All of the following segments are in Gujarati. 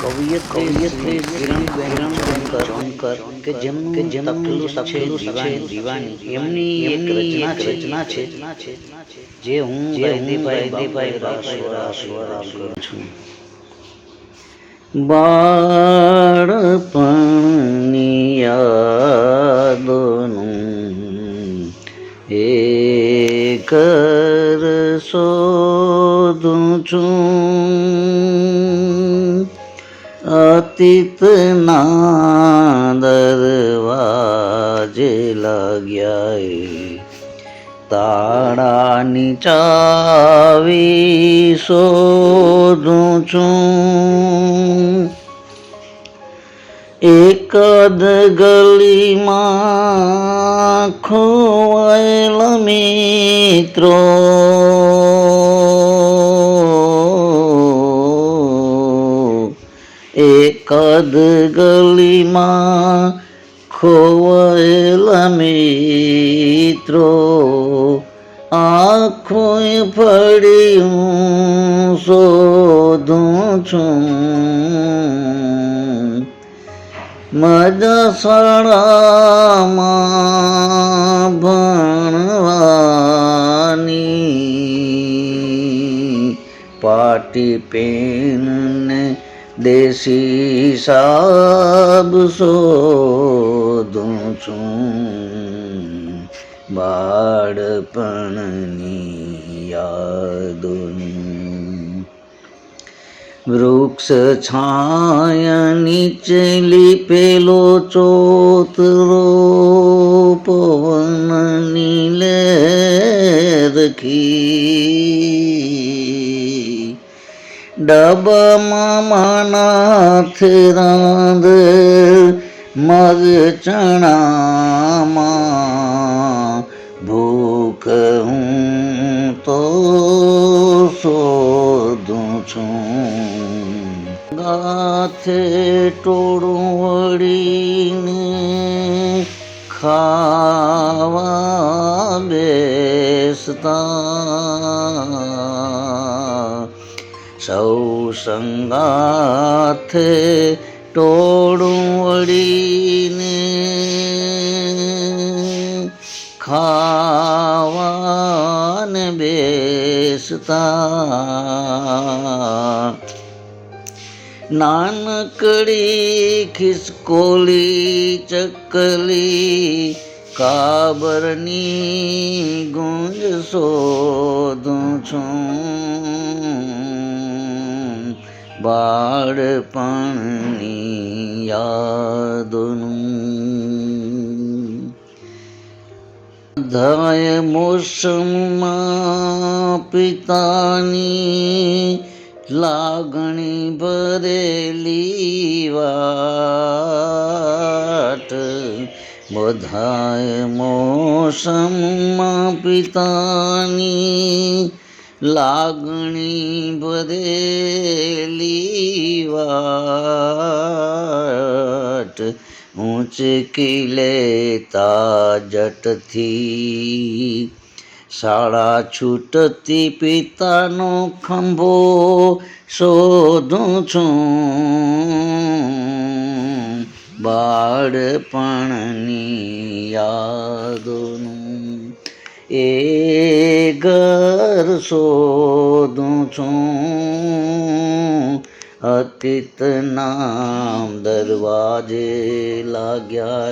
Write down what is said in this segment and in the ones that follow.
કવિયત્રી શ્રી કિરણબેન જોનકર કે જેમનું કે જેમનું તપેલું છે દીવાની. એમની એક રચના છે રચના છે. જે હું ગાયદીભાઈ દીભાઈ સ્વરામ કરું છું. બાળપણની યાદોનું એ ઘર શોધું છું. અતીતના દરવાજે લાગ્યા તાળાની ચાવી શોધું છું એકદ ગલીમાં ખોવાયેલા મિત્રો એકદ ગલીમાં ખોવાયેલા મિત્રો આંખોએ ફળી હું શોધું છું મજા શાળામાં ભણવાની પાટી પેનને દેશી સાબ શોધું છું. બાળપણની યાદોનું. વૃક્ષ છાયા નીચે લીપેલો ચોતરો પવનની નીલે રખી ડબામાં માનાથ રાંધ મર ચણામાં ભૂખ હું તો શોધું છું. ગાથે ટોળું વળીને ખાવા બેસતા સૌ સંગાથે ટોળું વળીને ખાવાને બેસતા. નાનકડી ખિસકોલી ચકલી કાબરની ગુંજ શોધું છું. બાળપણની યાદનું ધાય મોસમમાં પિતાની લાગણી ભરેલી વાટ બધાય મોસમમાં પિતાની લાગણી ભરેલી વાટ ઊંચકી લેતા જટથી. શાળા છૂટતી પિતાનો ખંભો શોધું છું. બાળપણની યાદોનું એ ઘર શોધું છું. અતીત નામ દરવાજે લાગ્યા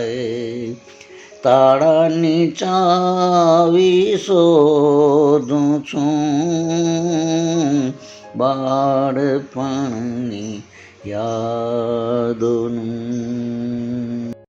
તાળાની ચાવી શોધું છું. બાળપણની યાદોનું